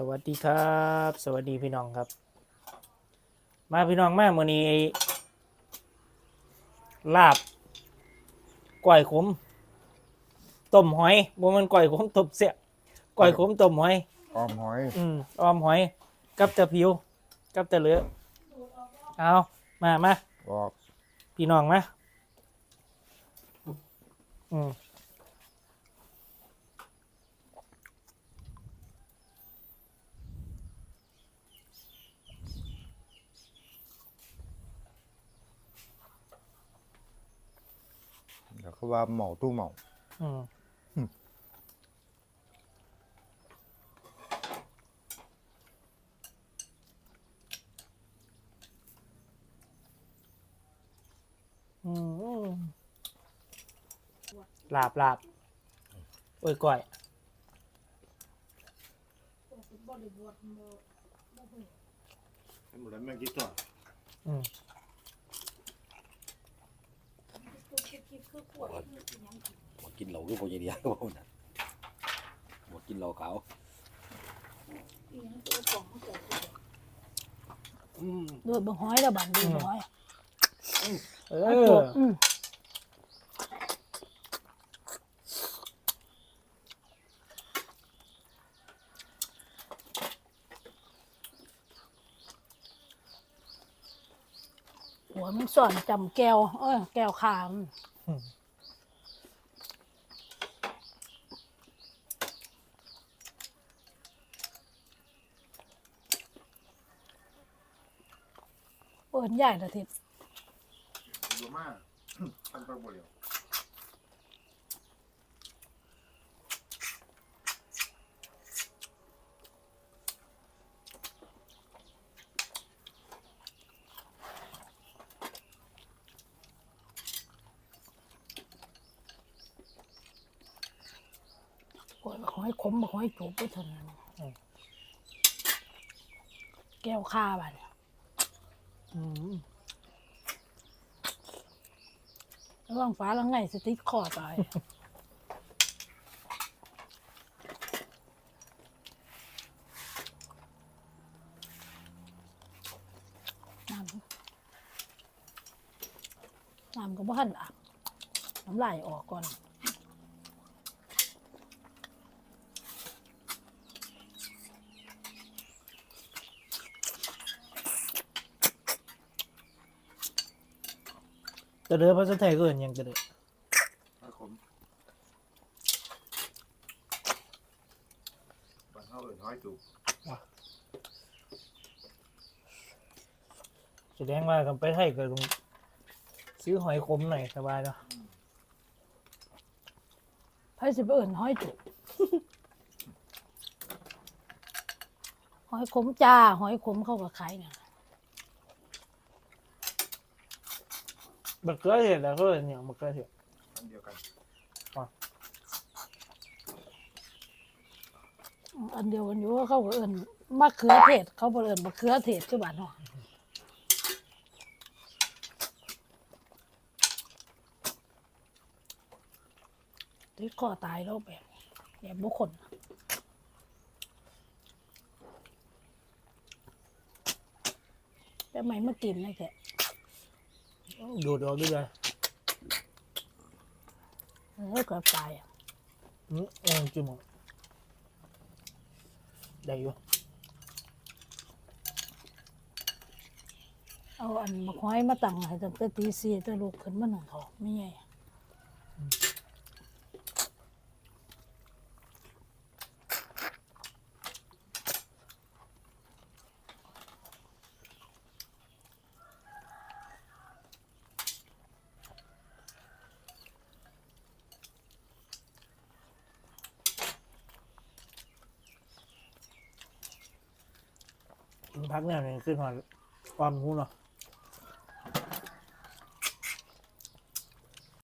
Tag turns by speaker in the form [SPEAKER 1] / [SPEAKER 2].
[SPEAKER 1] สวัสดีครับ สวัสดีพี่น้องครับ มาพี่น้องมาเมื่อนี้ไอ้ลาบก้อยขมต้มหอยบ่แมันก้อยขมต้มเสียก้อยขมต้มหอย
[SPEAKER 2] ออมหอย
[SPEAKER 1] อืมออมหอย กับตะผิว กับตะเหลือเอามามา
[SPEAKER 2] บอก
[SPEAKER 1] พี่น้องมาอืม
[SPEAKER 2] เดี๋ยวเขาว่าเหมาตู้เหมา
[SPEAKER 1] อืมอืมลาบลาบโอ้ยก้อย
[SPEAKER 2] ให้หมดแล้วแม่งคิดต่อ
[SPEAKER 1] อืม
[SPEAKER 3] มากินเหล้าก็พอจะดีก็พอนะมากินเหล้าขาวอืม
[SPEAKER 4] โดดบงห้อยแล้วบันดูบงห้อย
[SPEAKER 1] เอ
[SPEAKER 4] ไอ้
[SPEAKER 1] อ
[SPEAKER 4] พวกอืม หัวมันสอนจำแก้ว เออแก้วขาม
[SPEAKER 1] อืม
[SPEAKER 4] เปิดใหญ่ละทิศ
[SPEAKER 2] เยอะมาก อันเปหมดเลย
[SPEAKER 4] ปวดบักห้อยขมบักห้อยจูบไปเท่านั้นแก้วข้าบัน
[SPEAKER 1] อืม
[SPEAKER 4] ระหว่างฟ้าแล้วไงสติ๊กคอตาย น้ำน้ำก็บ่ทันอาบน้ำลายออกก่อน
[SPEAKER 1] ตะเหลือภาษาไทยก็เอิ้นยังตะเหลือ
[SPEAKER 2] ถ้าขมบันเท่าอื่นห้อยจูบ
[SPEAKER 1] แสดงว่ากันไปไทยก็ต้องซื้อหอยขมหน่อยสบายเนาะ
[SPEAKER 4] ไพ่สิบเอิญห้อยจุก หอยขมจ้า หอยขมเข้ากับขายเนี่ย
[SPEAKER 1] บักเขือเทศแล้วก็เอิ้นหยังบักเขือเทศ
[SPEAKER 2] อันเดียวกัน
[SPEAKER 4] อันเดียวกันอยู่ว่าเขาก็เอิญมะเขือเทศเขาบ่เอิญมะเขือเทศคือบ้านเนาะที่คอตายแล้วแบบแบบบุคคลแต่ไม่มากินเลยแก
[SPEAKER 1] ดูดออกด้วยเลย
[SPEAKER 4] เออเกือบตายอะ
[SPEAKER 1] อืมเออจิ้มเอาได้อยู่
[SPEAKER 4] เอาอันมะค้อยมาตั้งให้ตั้งแต่ตีสี่แต่ลูกขึ้นมาหนึ่งทองไม่ใหญ่
[SPEAKER 1] พักเนี่ยนี่ขึ้นหอดความหูเนาะ